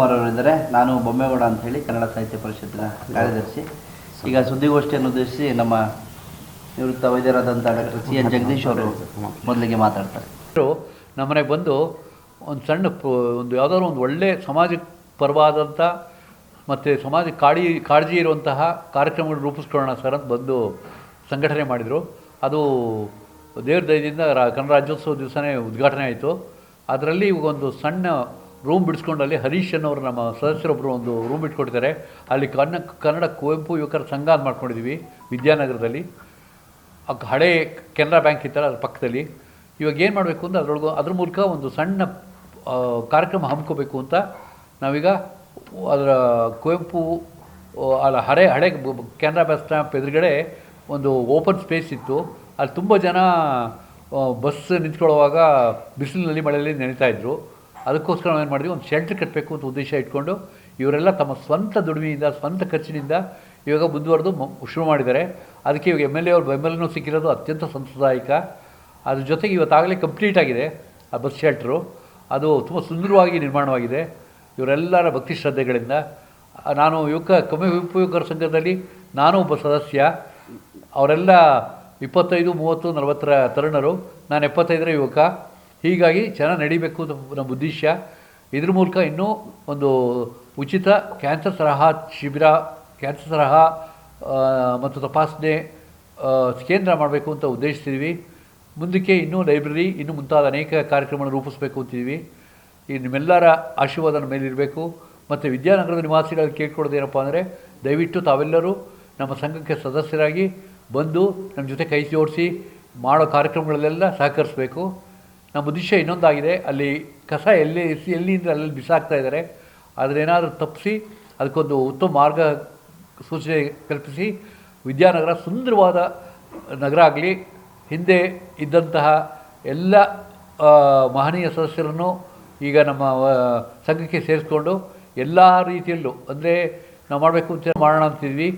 ಮಾತನಾಡಿದರೆ ನಾನು ಬೊಮ್ಮೇಗೌಡ ಅಂತ ಹೇಳಿ ಕನ್ನಡ ಸಾಹಿತ್ಯ ಪರಿಷತ್ತಿನ ಕಾರ್ಯದರ್ಶಿ. ಈಗ ಸುದ್ದಿಗೋಷ್ಠಿಯನ್ನು ಉದ್ದೇಶಿಸಿ ನಮ್ಮ ನಿವೃತ್ತ ವೈದ್ಯರಾದಂಥ ಡಾಕ್ಟರ್ ಸಿ ಎನ್ ಜಗದೀಶ್ ಅವರು ಮೊದಲಿಗೆ ಮಾತಾಡ್ತಾರೆ. ನಮ್ಮನೆಗೆ ಬಂದು ಒಂದು ಸಣ್ಣ ಒಂದು ಯಾವುದಾದ್ರು ಒಂದು ಒಳ್ಳೆ ಸಮಾಜ ಪರವಾದಂಥ ಮತ್ತು ಸಮಾಜ ಕಾಳಿ ಕಾಳಜಿ ಇರುವಂತಹ ಕಾರ್ಯಕ್ರಮಗಳು ರೂಪಿಸ್ಕೊಳ್ಳೋಣ ಸರ್ ಅಂತ ಬಂದು ಸಂಘಟನೆ ಮಾಡಿದರು. ಅದು ದೇವ್ರ ದಯದಿಂದ ರಾ ಕನ್ನಡ ರಾಜ್ಯೋತ್ಸವ ದಿವಸನೇ ಉದ್ಘಾಟನೆ ಆಯಿತು. ಅದರಲ್ಲಿ ಒಂದು ಸಣ್ಣ ರೂಮ್ ಬಿಡಿಸ್ಕೊಂಡು ಅಲ್ಲಿ ಹರೀಶ್ ಅನ್ನೋರು ನಮ್ಮ ಸದಸ್ಯರೊಬ್ಬರು ಒಂದು ರೂಮ್ ಇಟ್ಕೊಟ್ಟಿದ್ದಾರೆ ಅಲ್ಲಿ ಕನ್ನ, ಕನ್ನಡ ಕುವೆಂಪು ಯುವಕರ ಸಂಘ ಅಂತ ಮಾಡ್ಕೊಂಡಿದ್ದೀವಿ ವಿದ್ಯಾನಗರದಲ್ಲಿ. ಹಳೆ ಕೆನರಾ ಬ್ಯಾಂಕ್ ಇತ್ತಲ್ಲ ಅದ್ರ ಪಕ್ಕದಲ್ಲಿ. ಇವಾಗ ಏನು ಮಾಡಬೇಕು ಅಂದರೆ ಅದರೊಳಗೆ, ಅದ್ರ ಮೂಲಕ ಒಂದು ಸಣ್ಣ ಕಾರ್ಯಕ್ರಮ ಹಮ್ಮಿಕೋಬೇಕು ಅಂತ ನಾವೀಗ ಅದರ ಕುವೆಂಪು ಅಲ್ಲ ಹಳೆ ಹಳೆ ಕೆನರಾ ಬಸ್ ಸ್ಟ್ಯಾಂಪ್ ಎದುರುಗಡೆ ಒಂದು ಓಪನ್ ಸ್ಪೇಸ್ ಇತ್ತು. ಅಲ್ಲಿ ತುಂಬ ಜನ ಬಸ್ ನಿಂತ್ಕೊಳ್ಳುವಾಗ ಬಿಸಿಲಿನಲ್ಲಿ ಮಳೆಯಲ್ಲಿ ನೆನೀತಾ ಇದ್ರು. ಅದಕ್ಕೋಸ್ಕರ ನಾವು ಏನು ಮಾಡಿದ್ವಿ, ಒಂದು ಶೆಲ್ಟರ್ ಕಟ್ಟಬೇಕು ಅಂತ ಉದ್ದೇಶ ಇಟ್ಕೊಂಡು ಇವರೆಲ್ಲ ತಮ್ಮ ಸ್ವಂತ ದುಡಿಮೆಯಿಂದ, ಸ್ವಂತ ಖರ್ಚಿನಿಂದ ಇವಾಗ ಮುಂದುವರೆದು ಶುರು ಮಾಡಿದ್ದಾರೆ. ಅದಕ್ಕೆ ಇವಾಗ ಎಂ ಎಲ್ ಎ ಅವ್ರ ಬೆಂಬಲನೂ ಸಿಕ್ಕಿರೋದು ಅತ್ಯಂತ ಸಂಪ್ರದಾಯಿಕ ಅದ್ರ ಜೊತೆಗೆ ಇವತ್ತಾಗಲೇ ಕಂಪ್ಲೀಟ್ ಆಗಿದೆ ಆ ಬಸ್ ಶೆಲ್ಟ್ರು ಅದು ತುಂಬ ಸುಂದರವಾಗಿ ನಿರ್ಮಾಣವಾಗಿದೆ. ಇವರೆಲ್ಲರ ಭಕ್ತಿ ಶ್ರದ್ಧೆಗಳಿಂದ. ನಾನು ಯುವಕ, ಕಮ್ಮಿ ಉಪಯೋಗಕರ ಸಂಘದಲ್ಲಿ ನಾನು ಒಬ್ಬ ಸದಸ್ಯ. ಅವರೆಲ್ಲ ಇಪ್ಪತ್ತೈದು, ಮೂವತ್ತು, ನಲವತ್ತರ ತರುಣರು. ನಾನು ಎಪ್ಪತ್ತೈದರ ಯುವಕ. ಹೀಗಾಗಿ ಚೆನ್ನಾಗಿ ನಡಿಬೇಕು ನಮ್ಮ ಉದ್ದೇಶ. ಇದ್ರ ಮೂಲಕ ಇನ್ನೂ ಒಂದು ಉಚಿತ ಕ್ಯಾನ್ಸರ್ ಸಲಹಾ ಶಿಬಿರ, ಕ್ಯಾನ್ಸರ್ ಸಲಹಾ ಮತ್ತು ತಪಾಸಣೆ ಕೇಂದ್ರ ಮಾಡಬೇಕು ಅಂತ ಉದ್ದೇಶಿಸಿದ್ವಿ ಮುಂದಕ್ಕೆ ಇನ್ನೂ ಲೈಬ್ರರಿ, ಇನ್ನೂ ಮುಂತಾದ ಅನೇಕ ಕಾರ್ಯಕ್ರಮಗಳನ್ನು ರೂಪಿಸಬೇಕು ಅಂತಿದ್ವಿ. ಈ ನಿಮ್ಮೆಲ್ಲರ ಆಶೀರ್ವಾದ ಮೇಲಿರಬೇಕು. ಮತ್ತು ವಿದ್ಯಾನಗರದ ನಿವಾಸಿಗಳು ಕೇಳ್ಕೊಳ್ಳೋದು ಏನಪ್ಪ ಅಂದರೆ, ದಯವಿಟ್ಟು ತಾವೆಲ್ಲರೂ ನಮ್ಮ ಸಂಘಕ್ಕೆ ಸದಸ್ಯರಾಗಿ ಬಂದು ನಮ್ಮ ಜೊತೆ ಕೈ ಜೋಡಿಸಿ ಮಾಡೋ ಕಾರ್ಯಕ್ರಮಗಳಲ್ಲೆಲ್ಲ ಸಹಕರಿಸಬೇಕು. ನಮ್ಮ ಉದ್ದೇಶ ಇನ್ನೊಂದಾಗಿದೆ, ಅಲ್ಲಿ ಕಸ ಎಲ್ಲಿ ಎಲ್ಲಿ ಎಲ್ಲಿಂದ ಅಲ್ಲಿ ಬಿಸಾಕ್ತಾ ಇದ್ದಾರೆ. ಅದನ್ನೇನಾದರೂ ತಪ್ಪಿಸಿ, ಅದಕ್ಕೊಂದು ಉತ್ತಮ ಮಾರ್ಗ ಸೂಚನೆ ಕಲ್ಪಿಸಿ, ವಿದ್ಯಾನಗರ ಸುಂದರವಾದ ನಗರ ಆಗಲಿ, ಹಿಂದೆ ಇದ್ದಂತಹ ಎಲ್ಲ ಮಹನೀಯ ಸದಸ್ಯರನ್ನು ಈಗ ನಮ್ಮ ಸಂಘಕ್ಕೆ ಸೇರಿಸ್ಕೊಂಡು ಎಲ್ಲ ರೀತಿಯಲ್ಲೂ, ಅಂದರೆ ನಾವು ಮಾಡಬೇಕು ಅಂತ ಮಾಡೋಣ ಅಂತಿದ್ವಿ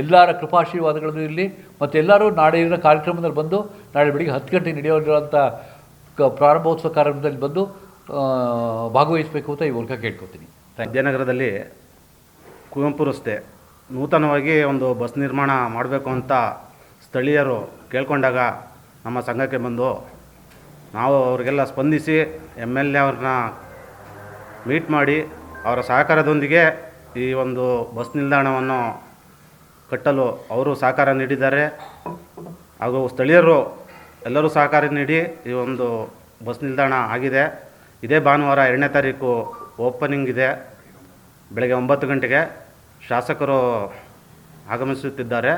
ಎಲ್ಲರ ಕೃಪಾಶೀರ್ವಾದಗಳನ್ನು ಇರಲಿ ಮತ್ತು ಎಲ್ಲರೂ ಇರೋ ಕಾರ್ಯಕ್ರಮದಲ್ಲಿ ಬಂದು ನಾಳೆ ಬೆಳಿಗ್ಗೆ ಹತ್ತು ಗಂಟೆಗೆ ನಡೆಯೋದಿರುವಂಥ ಪ್ರಾರಂಭೋತ್ಸವ ಕಾರ್ಯಕ್ರಮದಲ್ಲಿ ಬಂದು ಭಾಗವಹಿಸಬೇಕು ಅಂತ ಈ ಮೂಲಕ ಕೇಳ್ಕೊತೀನಿ. ವಿದ್ಯಾನಗರದಲ್ಲಿ ಕುವೆಂಪು ರಸ್ತೆ ನೂತನವಾಗಿ ಒಂದು ಬಸ್ ನಿರ್ಮಾಣ ಮಾಡಬೇಕು ಅಂತ ಸ್ಥಳೀಯರು ಕೇಳ್ಕೊಂಡಾಗ ನಮ್ಮ ಸಂಘಕ್ಕೆ ಬಂದು ನಾವು ಅವರಿಗೆಲ್ಲ ಸ್ಪಂದಿಸಿ ಎಂ ಎಲ್ ಎ ಅವ್ರನ್ನ ಮೀಟ್ ಮಾಡಿ ಅವರ ಸಹಕಾರದೊಂದಿಗೆ ಈ ಒಂದು ಬಸ್ ನಿಲ್ದಾಣವನ್ನು ಕಟ್ಟಲು ಅವರು ಸಹಕಾರ ನೀಡಿದ್ದಾರೆ. ಹಾಗೂ ಸ್ಥಳೀಯರು ಎಲ್ಲರೂ ಸಹಕಾರ ನೀಡಿ ಈ ಒಂದು ಬಸ್ ನಿಲ್ದಾಣ ಆಗಿದೆ. ಇದೇ ಭಾನುವಾರ ಎರಡನೇ ತಾರೀಕು ಓಪನಿಂಗ್ ಇದೆ. ಬೆಳಗ್ಗೆ ಒಂಬತ್ತು ಗಂಟೆಗೆ ಶಾಸಕರು ಆಗಮಿಸುತ್ತಿದ್ದಾರೆ.